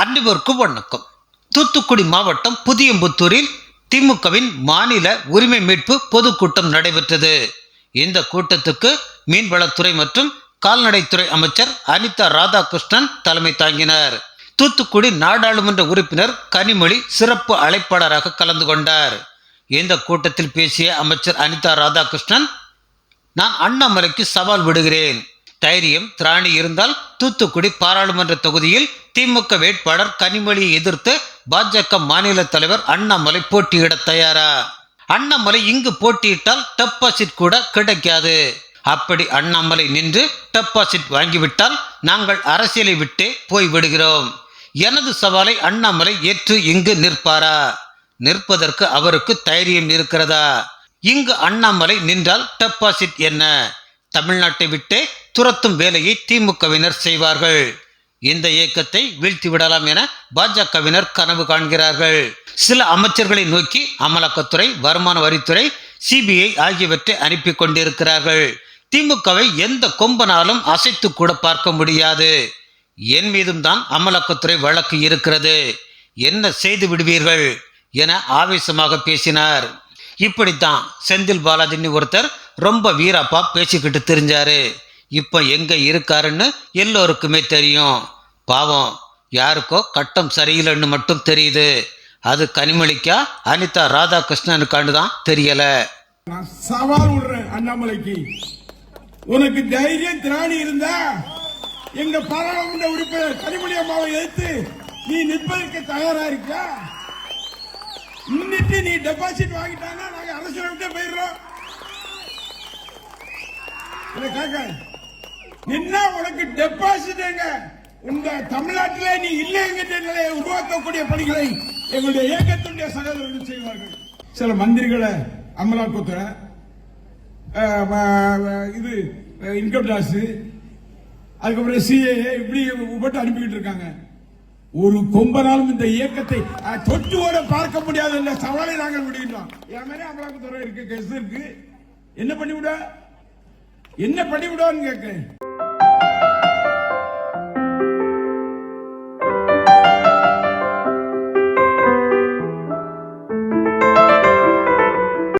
அன்பிற்கு வணக்கம் தூத்துக்குடி மாவட்டம் புதியம்புத்தூரில் திமுகவின் மாநில உரிமை மீட்பு பொதுக்கூட்டம் நடைபெற்றது. இந்த கூட்டத்துக்கு மீன்வளத்துறை மற்றும் கால்நடைத்துறை அமைச்சர் அனிதா ராதாகிருஷ்ணன் தலைமை தாங்கினார். தூத்துக்குடி நாடாளுமன்ற உறுப்பினர் கனிமொழி சிறப்பு அழைப்பாளராக கலந்து கொண்டார். இந்த கூட்டத்தில் பேசிய அமைச்சர் அனிதா ராதாகிருஷ்ணன் நான் அண்ணாமலைக்கு சவால் விடுகிறேன். தைரியம் திராணி இருந்தால் தூத்துக்குடி பாராளுமன்ற தொகுதியில் திமுக வேட்பாளர் கனிமொழியை எதிர்த்து பாஜக மாநில தலைவர் அண்ணாமலை போட்டியிட தயாரா? அண்ணாமலை இங்கு போட்டியிட்டால் டெபாசிட் கூட கிடைக்காது. அப்படி அண்ணாமலை நின்று டெபாசிட் வாங்கிவிட்டால் நாங்கள் அரசியலை விட்டே போய் விடுகிறோம் எனது சவாலை அண்ணாமலை ஏற்று இங்கு நிற்பாரா? நிற்பதற்கு அவருக்கு தைரியம் இருக்கிறதா? இங்கு அண்ணாமலை நின்றால் டெபாசிட் என்ன? தமிழ்நாட்டை விட்டே துரத்தும் வேலையை திமுகவினர் செய்வார்கள். இந்த இயக்கத்தை வீழ்த்தி விடலாம் என பாஜகவினர் கனவு காண்கிறார்கள். சில அமைச்சர்களை நோக்கி அமலாக்கத்துறை வருமான வரித்துறை சிபிஐ ஆகியவற்றை அனுப்பி கொண்டிருக்கிறார்கள். திமுகவை எந்த கொம்பனாலும் அசைத்து கூட பார்க்க முடியாது. என் மீதும் தான் அமலாக்கத்துறை வழக்கு இருக்கிறது. என்ன செய்து விடுவீர்கள்? என ஆவேசமாக பேசினார். இப்படித்தான் செந்தில் பாலாஜின்னு ஒருத்தர் ரொம்ப வீரப்பா பேசிக்கிட்டு தெரிஞ்சாரு. இப்போ எங்கே இருக்காருன்னு எல்லோருக்குமே தெரியும். பாவம் யாருக்கோ கட்டம் சரியில்லைன்னு மட்டும் தெரியுது. அது கனிமொழிக்கா அனிதா ராதாகிருஷ்ணனுக்கான்னு தான் தெரியல. நான் சவால் விடுறேன் அண்ணாமலைக்கு. உனக்கு தைரியம் திராணி இருந்தா எங்க பாராளுமன்ற உறுப்பினர் கனிமொழி அம்மாவை எதிர்த்து நீ நிற்பதற்கு தயாரா இருக்கியா? முன்னிட்டு நீ டெபாசிட் வாங்கிட்டாங்க நாங்க அரசு போயிடுறோம் என்ன உனக்கு டெபாசிட் எங்க உங்க தமிழ்நாட்டிலே நீ இல்லை என்கின்ற நிலையை உருவாக்கக்கூடிய பணிகளை எங்களுடைய இயக்கத்தினுடைய சகோதரர்கள் செய்வார்கள். சில மந்திரிகளை அமலாக்கத்துறை அஹ், இது இன்கம் டாக்ஸ் அதுக்கப்புறம் சிஏஏ இப்படி போட்டு அனுப்பிக்கிட்டு இருக்காங்க. ஒரு கொம்பனாலும் இந்த இயக்கத்தை அஹ், தொட்டு கூட பார்க்க முடியாத இந்த சவாலை நாங்கள் விடுகின்றோம். என் மேலே அமலாக்கத்துறை இருக்கு கேஸ் இருக்கு. என்ன பண்ணி என்ன பண்ணி விடுவான்னு கேட்கிறேன்.